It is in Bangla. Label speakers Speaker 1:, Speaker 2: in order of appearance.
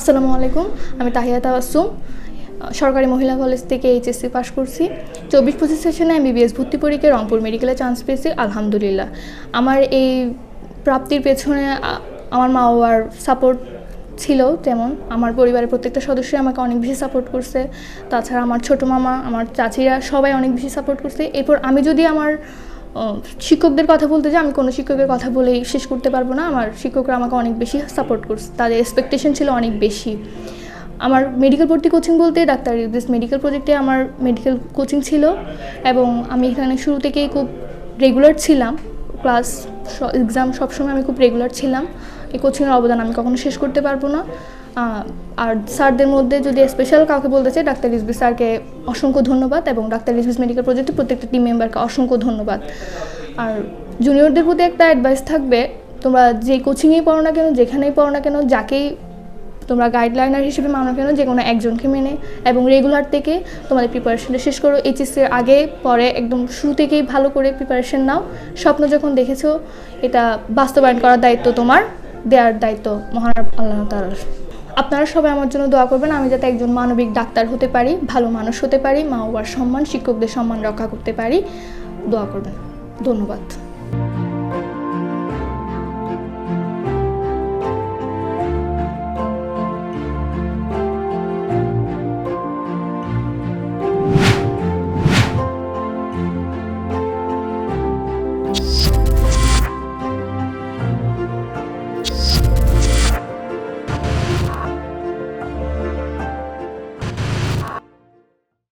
Speaker 1: আসসালামু আলাইকুম আমি তাহিয়া তাবাসুম সরকারি মহিলা কলেজ থেকে এইচএসসি পাশ করছি। চব্বিশ পঁচিশ সেশনে এমবিবিএস ভর্তি পরীক্ষায় রংপুর মেডিকেলে চান্স পেয়েছি, আলহামদুলিল্লাহ। আমার এই প্রাপ্তির পেছনে আমার মা বাবার সাপোর্ট ছিল তেমন। আমার পরিবারের প্রত্যেকটা সদস্যই আমাকে অনেক বেশি সাপোর্ট করছে। তাছাড়া আমার ছোটো মামা, আমার চাচিরা সবাই অনেক বেশি সাপোর্ট করছে। এরপর আমি যদি আমার শিক্ষকদের কথা বলতে যে আমি কোনো শিক্ষকের কথা বলেই শেষ করতে পারব না। আমার শিক্ষকরা আমাকে অনেক বেশি সাপোর্ট করছে। তাদের এক্সপেকটেশন ছিল অনেক বেশি। আমার মেডিকেল ভর্তি কোচিং বলতে ডাক্তার ইউদিস মেডিকেল প্রজেক্টে আমার মেডিকেল কোচিং ছিল এবং আমি এখানে শুরু থেকেই খুব রেগুলার ছিলাম। ক্লাস এক্সাম সবসময় আমি খুব রেগুলার ছিলাম। এই কোচিংয়ের অবদান আমি কখনো শেষ করতে পারব না। আর স্যারদের মধ্যে যদি স্পেশাল কাউকে বলতে চাই, ডাক্তার রিজবি স্যারকে অসংখ্য ধন্যবাদ এবং ডাক্তার রিজবিস মেডিকেল প্রজেক্টের প্রত্যেকটা টিম মেম্বারকে অসংখ্য ধন্যবাদ। আর জুনিয়রদের প্রতি একটা অ্যাডভাইস থাকবে, তোমরা যে কোচিংয়েই পড়ো না কেন, যেখানেই পড়ো না কেন, যাকেই তোমরা গাইডলাইনার হিসেবে মানো কেন, যে কোনো একজনকে মেনে এবং রেগুলার থেকে তোমাদের প্রিপারেশনটা শেষ করো। এইচএসসির আগে পরে একদম শুরু থেকেই ভালো করে প্রিপারেশন নাও। স্বপ্ন যখন দেখেছ, এটা বাস্তবায়ন করার দায়িত্ব তোমার দেওয়ার দায়িত্ব মহান আল্লাহ তালার আপনারা সবাই আমার জন্য দোয়া করবেন, আমি যাতে একজন মানবিক ডাক্তার হতে পারি, ভালো মানুষ হতে পারি মা বাবার সম্মান, শিক্ষকদের সম্মান রক্ষা করতে পারি। দোয়া করবেন। ধন্যবাদ।